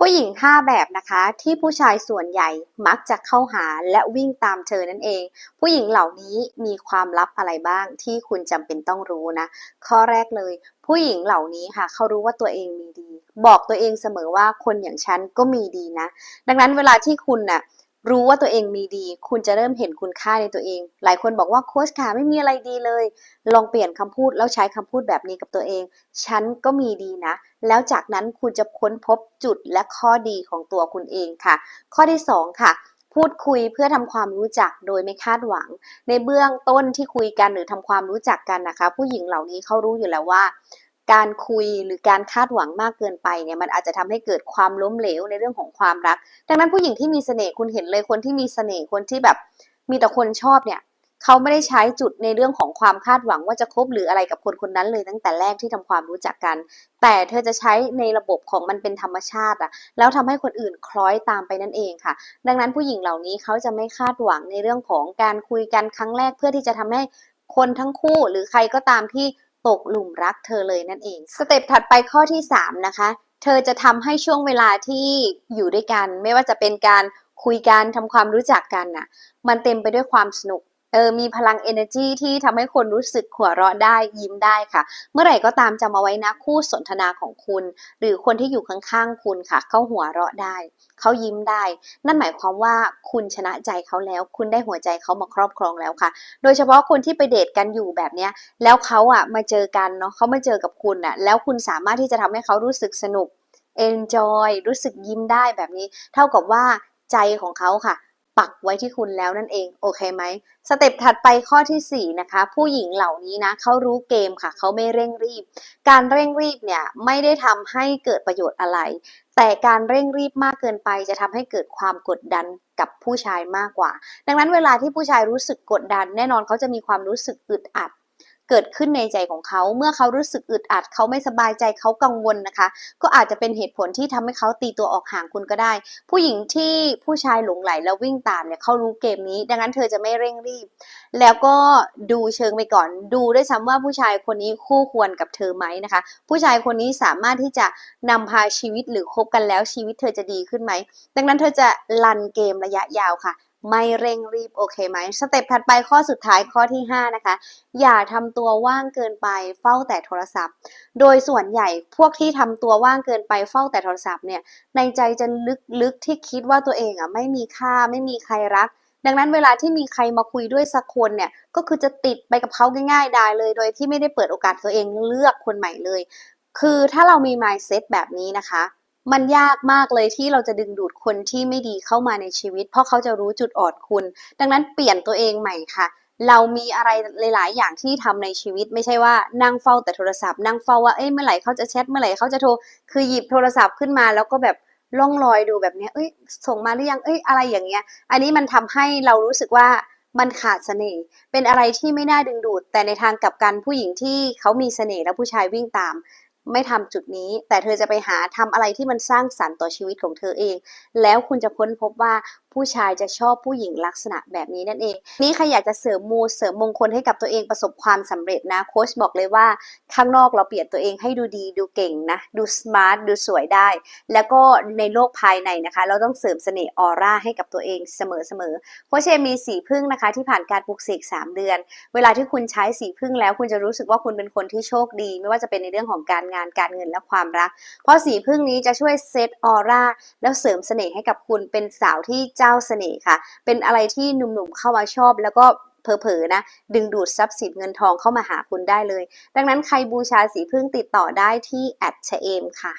ผู้หญิง 5 แบบนะคะที่ผู้ชายส่วนใหญ่มักจะเข้าหาและวิ่งตามเธอนั่นเอง ผู้หญิงเหล่านี้มีความลับอะไรบ้างที่คุณจำเป็นต้องรู้นะ ข้อแรกเลย ผู้หญิงเหล่านี้ค่ะ เขารู้ว่าตัวเองมีดี บอกตัวเองเสมอว่าคนอย่างฉันก็มีดีนะ ดังนั้นเวลาที่คุณน่ะ รู้ว่าตัวเองมีดี คุณจะเริ่มเห็นคุณค่าในตัวเอง หลายคนบอกว่าโค้ชขาไม่มีอะไรดีเลย ลองเปลี่ยนคำพูดแล้วใช้คำพูดแบบนี้กับตัวเอง ฉันก็มีดีนะ แล้วจากนั้นคุณจะค้นพบจุดและข้อดีของตัวคุณเองค่ะ ข้อที่ 2 ค่ะพูดคุยเพื่อทำความรู้จักโดยไม่คาดหวัง ในเบื้องต้นที่คุยกันหรือทำความรู้จักกันนะคะ ผู้หญิงเหล่านี้เขารู้อยู่แล้วว่า การคุยหรือการคาดหวังมากเกินไปเนี่ยมันอาจจะทำให้เกิดความล้มเหลวในเรื่องของความรัก ดังนั้นผู้หญิงที่มีเสน่ห์คุณเห็นเลยคนที่มีเสน่ห์คนที่แบบมีแต่คนชอบเนี่ยเขาไม่ได้ใช้จุดในเรื่องของความคาดหวังว่าจะคบหรืออะไรกับคนคนนั้นเลยตั้งแต่แรกที่ทำความรู้จักกัน แต่เธอจะใช้ในระบบของมันเป็นธรรมชาติอะแล้วทำให้คนอื่นคล้อยตามไปนั่นเองค่ะ ดังนั้นผู้หญิงเหล่านี้เขาจะไม่คาดหวังในเรื่องของการคุยกันครั้งแรกเพื่อที่จะทำให้คนทั้งคู่หรือใครก็ตามที่ ตกหลุมรักเธอเลยนั่นเอง สเต็ปถัดไปข้อที่ 3 นะคะ เธอจะทำให้ช่วงเวลาที่อยู่ด้วยกัน ไม่ว่าจะเป็นการคุยกันทำความรู้จักกันน่ะ มันเต็มไปด้วยความสนุก เออมีพลัง energy ที่ทำให้คนรู้สึกหัวเราะได้ยิ้มได้ค่ะ เมื่อไหร่ก็ตามจำเอาไว้นะคู่สนทนาของคุณ หรือคนที่อยู่ข้างๆคุณค่ะเขาหัวเราะได้เขายิ้มได้ นั่นหมายความว่าคุณชนะใจเขาแล้ว คุณได้หัวใจเขามาครอบครองแล้วค่ะ โดยเฉพาะคนที่ไปเดทกันอยู่แบบเนี้ยแล้วเขาอะมาเจอกันเนาะเขามาเจอกับคุณอะแล้วคุณสามารถที่จะทำให้เขารู้สึกสนุก enjoy รู้สึกยิ้มได้แบบนี้ เท่ากับว่าใจของเขาค่ะ ปักไว้ที่คุณแล้วนั่นเอง โอเคไหมสเต็ปถัดไปข้อทีสี่ 4 นะคะ ผู้หญิงเหล่านี้นะเขารู้เกมค่ะเขาไม่เร่งรีบ การเร่งรีบเนี่ยไม่ได้ทำให้เกิดประโยชน์อะไร แต่การเร่งรีบมากเกินไปจะทำให้เกิดความกดดันกับผู้ชายมากกว่า ดังนั้นเวลาที่ผู้ชายรู้สึกกดดัน แน่นอนเขาจะมีความรู้สึกอึดอัด เกิดขึ้นในใจของเขา เมื่อเขารู้สึกอึดอัดเขาไม่สบายใจเขากังวลนะคะ ก็อาจจะเป็นเหตุผลที่ทำให้เขาตีตัวออกห่างคุณก็ได้ ผู้หญิงที่ผู้ชายหลงไหลแล้ววิ่งตามเนี่ยเขารู้เกมนี้ ดังนั้นเธอจะไม่เร่งรีบ แล้วก็ดูเชิงไปก่อน ดูได้วยซ้ำว่าผู้ชายคนนี้คู่ควรกับเธอไหมนะคะ ผู้ชายคนนี้สามารถที่จะนำพาชีวิตหรือคบกันแล้วชีวิตเธอจะดีขึ้นไหม ดังนั้นเธอจะลันเกมระยะยาวค่ะ ไม่เร่งรีบโอเคไหมสเต็ปถัดไปข้อสุดท้ายข้อที่ 5 นะคะ อย่าทำตัวว่างเกินไปเฝ้าแต่โทรศัพท์ โดยส่วนใหญ่พวกที่ทำตัวว่างเกินไปเฝ้าแต่โทรศัพท์เนี่ยในใจจะลึกๆที่คิดว่าตัวเองอะไม่มีค่าไม่มีใครรัก ดังนั้นเวลาที่มีใครมาคุยด้วยสักคนเนี่ยก็คือจะติดไปกับเขาง่ายๆได้เลย โดยที่ไม่ได้เปิดโอกาสตัวเองเลือกคนใหม่เลย คือถ้าเรามี mindset แบบนี้นะคะ มันยากมากเลยที่เราจะดึงดูดคนที่ไม่ดีเข้ามาในชีวิต เพราะเขาจะรู้จุดอ่อนคุณ ดังนั้นเปลี่ยนตัวเองใหม่ค่ะ เรามีอะไรหลาย ๆ อย่างที่ทำในชีวิต ไม่ใช่ว่านั่งเฝ้าแต่โทรศัพท์นั่งเฝ้าว่าเอ้ยเมื่อไหร่เขาจะแชทเมื่อไหร่เขาจะโทรคือหยิบโทรศัพท์ขึ้นมาแล้วก็แบบล่องลอยดูแบบนี้เอ้ยส่งมาหรือยังเอ้ยอะไรอย่างเงี้ย อันนี้มันทำให้เรารู้สึกว่ามันขาดเสน่ห์ เป็นอะไรที่ไม่น่าดึงดูด แต่ในทางกลับกันผู้หญิงที่เขามีเสน่ห์แล้วผู้ชายวิ่งตาม ไม่ทำจุดนี้ แต่เธอจะไปหาทำอะไรที่มันสร้างสรรค์ต่อชีวิตของเธอเอง แล้วคุณจะค้นพบว่า ผู้ชายจะชอบผู้หญิงลักษณะแบบนี้นั่นเอง นี่ใครอยากจะเสริมมูเสริมมงคลให้กับตัวเองประสบความสำเร็จนะโค้ชบอกเลยว่าข้างนอกเราเปลี่ยนตัวเองให้ดูดีดูเก่งนะ ดูสมาร์ทดูสวยได้ แล้วก็ในโลกภายในนะคะ เราต้องเสริมเสน่ห์ออร่าให้กับตัวเองเสมอๆโค้ชเอมีสีพึ่งนะคะ ที่ผ่านการปลูกเสก3 เดือน เวลาที่คุณใช้สีพึ่งแล้ว คุณจะรู้สึกว่าคุณเป็นคนที่โชคดี ไม่ว่าจะเป็นในเรื่องของการงานการเงินและความรัก เพราะสีพึ่งนี้จะช่วยเซตออร่าแล้วเสริมเสน่ห์ให้กับคุณเป็นสาวที่จ้าเสน่ห์ค่ะ เป็นอะไรที่หนุ่มๆเข้ามาชอบแล้วก็เผลอๆนะ ดึงดูดทรัพย์สินเงินทองเข้ามาหาคุณได้เลย ดังนั้นใครบูชาสีพึ่งติดต่อได้ที่แอดเชเอมค่ะ